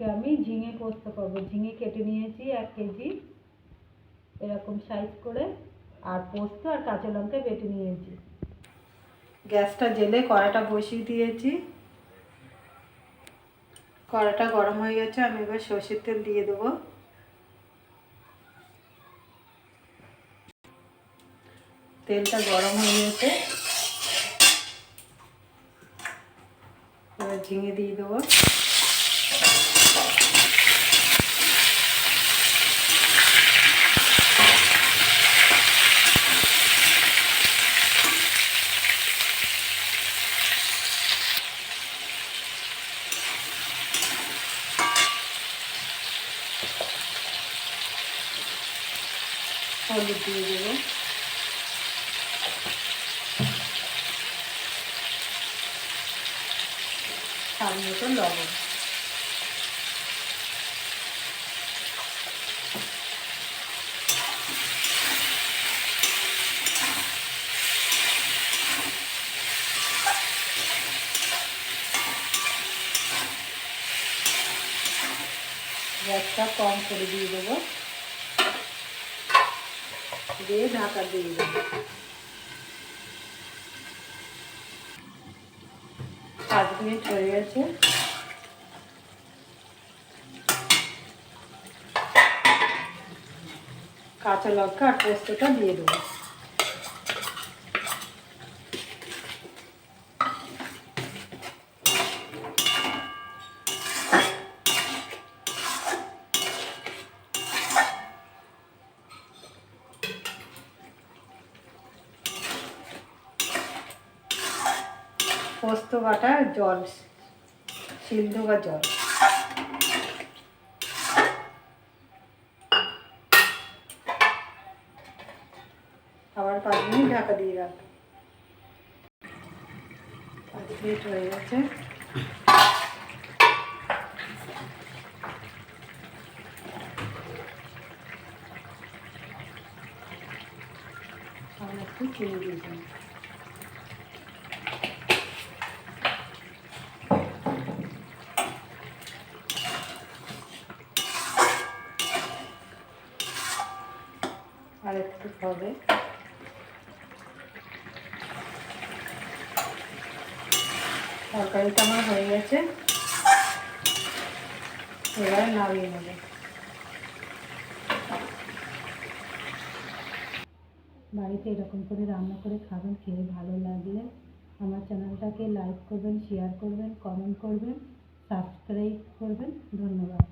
আজকে আমি ঝিঙে পোস্ত করব। ঝিঙে কেটে নিয়েছি এক কেজি। এরকম সাইজ করে। আর পোস্ত আর কাঁচা লঙ্কা বেটে নিয়েছি। গ্যাসটা জেলে কড়াটা বসিয়ে দিয়েছি। কড়াটা গরম হয়ে গেছে, আমি এবার সর্ষের তেল দিয়ে দেবো। তেলটা গরম হয়ে গেছে। এবার ঝিঙে দিয়ে দেবো। হলুদ দিয়ে দেবো স্বাদ মতো গ্যাসটা কম করে দিয়ে দেবো। দিয়ে ঢাকা দিয়ে দেবো। পাঁচ মিনিট হয়ে গেছে। কাঁচা লঙ্কা আর পোস্তটা দিয়ে দেবো। পোস্ত বাটা জল সিদ্ধ বা জল। আবার পাঁচ মিনিট ঢাকা দিয়ে রাখ। পাঁচ মিনিট হয়ে গেছে। আর একটু চিনি দিয়ে আর একটু হবে। তরকারিটা আমার হয়ে গেছে। এবার নামিয়ে নেব। বাড়িতে এরকম করে রান্না করে খাবেন, খেয়ে ভালো লাগলে আমার চ্যানেলটাকে লাইক করবেন শেয়ার করবেন কমেন্ট করবেন সাবস্ক্রাইব করবেন। ধন্যবাদ।